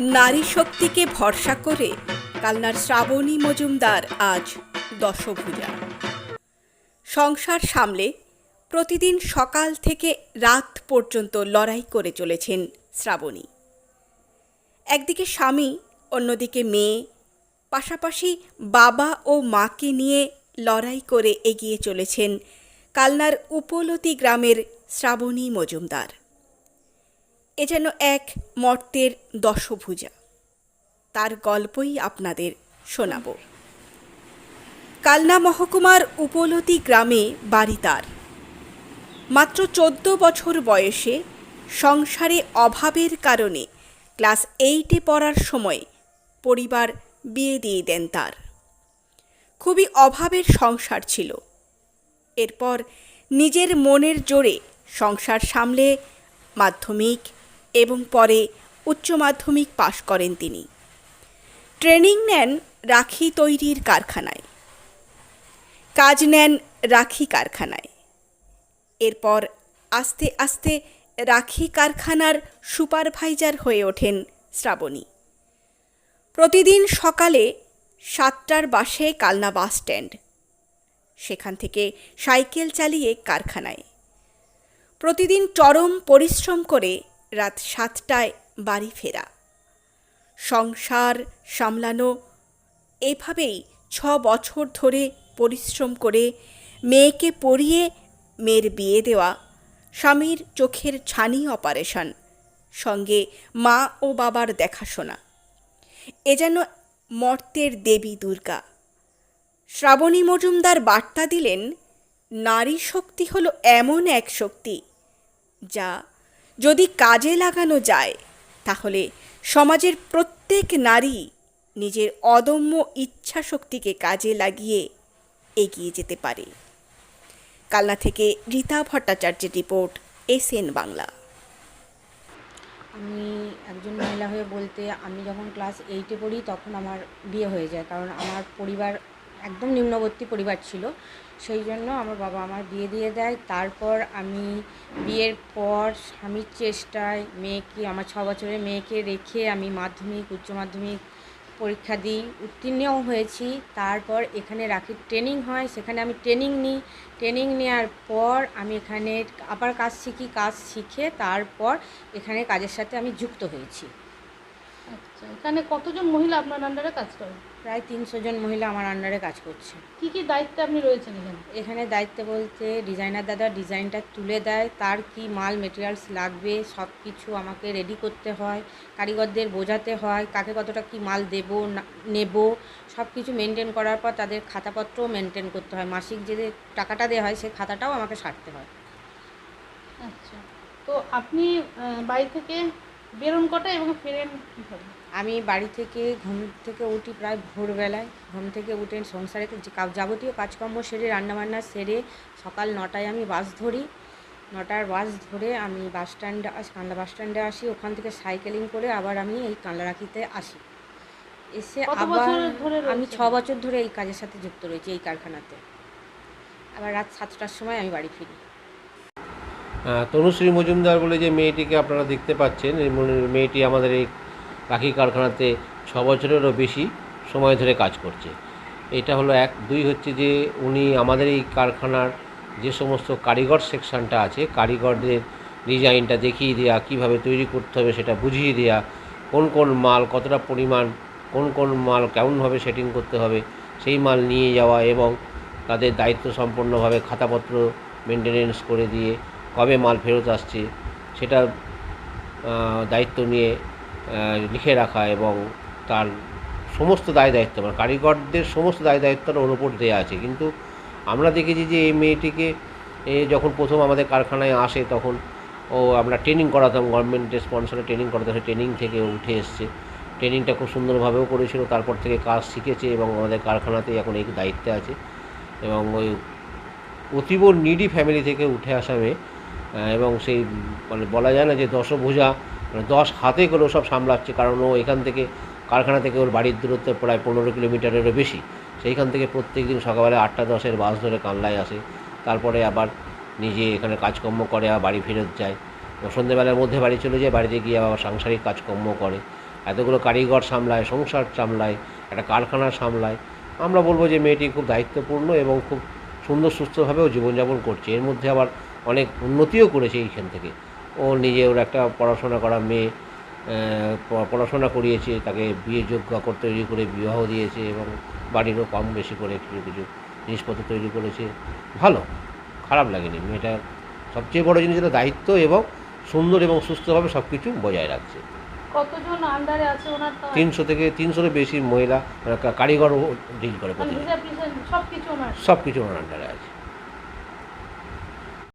নারী শক্তিকে ভরসা করে কালনার শ্রাবণী মজুমদার আজ দশভূজা। সংসার সামলে প্রতিদিন সকাল থেকে রাত পর্যন্ত লড়াই করে চলেছেন শ্রাবণী। একদিকে স্বামী, অন্যদিকে মেয়ে, পাশাপাশি বাবা ও মাকে নিয়ে লড়াই করে এগিয়ে চলেছেন কালনার উপলতি গ্রামের শ্রাবণী মজুমদার। এ যেন এক মর্তের দশভুজা। তার গল্পই আপনাদের শোনাব। কালনা মহকুমার উপলতি গ্রামে বাড়ি তার। মাত্র চোদ্দ বছর বয়সে সংসারে অভাবের কারণে ক্লাস এইটে পড়ার সময় পরিবার বিয়ে দিয়ে দেন তার। খুবই অভাবের সংসার ছিল। এরপর নিজের মনের জোরে সংসার সামলে মাধ্যমিক এবং পরে উচ্চ মাধ্যমিক পাশ করেন তিনি। ট্রেনিং নেন রাখি তৈরির কারখানায়। কাজ নেন রাখি কারখানায়। এরপর আস্তে আস্তে রাখি কারখানার সুপারভাইজার হয়ে ওঠেন শ্রাবণী। প্রতিদিন সকালে সাতটার বাসে কালনা বাস স্ট্যান্ড। সেখান থেকে সাইকেল চালিয়ে কারখানায়। প্রতিদিন চরম পরিশ্রম করে রাত সাতটায় বাড়ি ফেরা। সংসার সামলানো, এভাবেই ছ বছর ধরে পরিশ্রম করে মেয়েকে পড়িয়ে মেয়ের বিয়ে দেওয়া, স্বামীর চোখের ছানি অপারেশন, সঙ্গে মা ও বাবার দেখাশোনা। এ যেন মর্তের দেবী দুর্গা। শ্রাবণী মজুমদার বার্তা দিলেন নারী শক্তি হলো এমন এক শক্তি যা যদি কাজে লাগানো যায়, তাহলে সমাজের প্রত্যেক নারী নিজের অদম্য ইচ্ছা শক্তিকে কাজে লাগিয়ে এগিয়ে যেতে পারে। কালনা থেকে রীতা ভট্টাচার্যের রিপোর্ট এস এন বাংলা। আমি একজন মহিলা হয়ে বলতে আমি যখন ক্লাস এইটে পড়ি, তখন আমার বিয়ে হয়ে যায়। কারণ আমার পরিবার একদম নিম্নবর্তী পরিবার ছিল। সেই জন্য আমার বাবা আমার বিয়ে দিয়ে দেয়। তারপর আমি বিয়ের পর স্বামীর চেষ্টায় মেয়েকে, আমার ছ বছরের মেয়েকে রেখে আমি মাধ্যমিক, উচ্চ মাধ্যমিক পরীক্ষা দিই। উত্তীর্ণও হয়েছি। তারপর এখানে রাখির ট্রেনিং হয়। সেখানে আমি ট্রেনিং নিই। ট্রেনিং নেওয়ার পর আমি এখানে আবার কাজ শিখি। কাজ শিখে তারপর এখানে কাজের সাথে আমি যুক্ত হয়েছি। আচ্ছা এখানে কতজন মহিলা আপনার আন্ডারে কাজ করেন প্রায় তিনশো জন মহিলা আমার আন্ডারে কাজ করছে। কি কি দায়িত্বে আপনি রয়েছেন এখানে? এখানে দায়িত্ব বলতে ডিজাইনার দাদা ডিজাইনটা তুলে দেয় তার কি মাল মেটেরিয়ালস লাগবে সব কিছু আমাকে রেডি করতে হয় কারিগরদের বোঝাতে হয় কাকে কতটা কি মাল দেব না নেব সব কিছু মেনটেন করার পর তাদের খাতাপত্রও মেনটেন করতে হয়। মাসিক যে টাকাটা দেওয়া হয় সেই খাতাটাও আমাকে সারতে হয়। আচ্ছা তো আপনি বাড়ি থেকে বেরোন কটা এবং ফেরেন কীভাবে? আমি বাড়ি থেকে ঘুম থেকে উঠি প্রায় ভোরবেলায়। ঘুম থেকে উঠে সংসারে যাবতীয় কাজকর্ম সেরে রান্নাবান্না সেরে সকাল নটায় আমি বাস ধরি। নটার বাস ধরে আমি বাস স্ট্যান্ডে আস কানলা বাস স্ট্যান্ডে আসি। ওখান থেকে সাইকেলিং করে আবার আমি এই কানলারাখিতে আসি। এসে আবার আমি ছ বছর ধরে এই কাজের সাথে যুক্ত রয়েছি এই কারখানাতে। আবার রাত সাতটার সময় আমি বাড়ি ফিরি। তনুশ্রী মজুমদার বলে যে মেয়েটিকে আপনারা দেখতে পাচ্ছেন মেয়েটি আমাদের এই রাখি কারখানাতে ছ বছরেরও বেশি সময় ধরে কাজ করছে। এটা হলো এক। দুই হচ্ছে যে উনি আমাদের এই কারখানার যে সমস্ত কারিগর সেকশনটা আছে, কারিগরদের ডিজাইনটা দেখিয়ে দেওয়া কীভাবে তৈরি করতে হবে সেটা বুঝিয়ে দেওয়া কোন কোন মাল কতটা পরিমাণ, কোন কোন মাল কেমনভাবে সেটিং করতে হবে, সেই মাল নিয়ে যাওয়া এবং তাদের দায়িত্ব সম্পন্নভাবে খাতাপত্র মেনটেনেন্স করে দিয়ে কবে মাল ফেরত আসছে সেটা দায়িত্ব নিয়ে লিখে রাখা এবং তার সমস্ত দায় দায়িত্ব মানে কারিগরদের সমস্ত দায় দায়িত্বটা ওর উপর দেওয়া আছে। কিন্তু আমরা দেখেছি যে এই মেয়েটিকে যখন প্রথম আমাদের কারখানায় আসে তখন ও আমরা ট্রেনিং করাতাম গভর্নমেন্টের স্পন্সরে ট্রেনিং করাতাম ট্রেনিং থেকে উঠে এসছে। ট্রেনিংটা খুব সুন্দরভাবেও করেছিল, তারপর থেকে কাজ শিখেছে এবং আমাদের কারখানাতেই এখন এই দায়িত্বে আছে। এবং ওই অতীব নিডি ফ্যামিলি থেকে উঠে আসা মেয়ে এবং সেই মানে বলা যায় না যে দশভুজা মানে দশ হাতে করেও সব সামলাচ্ছে, কারণ ও এখান থেকে কারখানা থেকে ওর বাড়ির দূরত্ব প্রায় পনেরো কিলোমিটারেরও বেশি। সেইখান থেকে প্রত্যেক দিন সকালবেলা আটটা দশের বাস ধরে কানলায় আসে। তারপরে আবার নিজে এখানে কাজকর্ম করে, আবার বাড়ি ফেরত যায়। সন্ধ্যেবেলার মধ্যে বাড়ি চলে যায়, বাড়িতে গিয়ে আবার সাংসারিক কাজকর্ম করে। এতগুলো কারিগর সামলায়, সংসার সামলায়, একটা কারখানা সামলায়। আমরা বলব যে মেয়েটি খুব দায়িত্বপূর্ণ এবং খুব সুন্দর সুস্থভাবেও জীবনযাপন করছে। এর মধ্যে আবার অনেক উন্নতিও করেছে এইখান থেকে। ও নিজে ওর একটা পড়াশোনা করা মেয়ে পড়াশোনা করিয়েছে তাকে বিয়ে যোগ্য করে তৈরি করে বিবাহ দিয়েছে এবং বাড়িরও কম বেশি করে কিছু কিছু জিনিসপত্র তৈরি করেছে। ভালো খারাপ লাগেনি। মেয়েটার সবচেয়ে বড় জিনিস হলো দায়িত্ব এবং সুন্দর এবং সুস্থভাবে সব কিছু বজায় রাখছে। কতজন আন্ডারে আছে ওনার তিনশো থেকে তিনশোরও বেশি মহিলা কা- কারিগরও ডিল করে মানে সব কিছু ওনার? আন্ডারে আছে।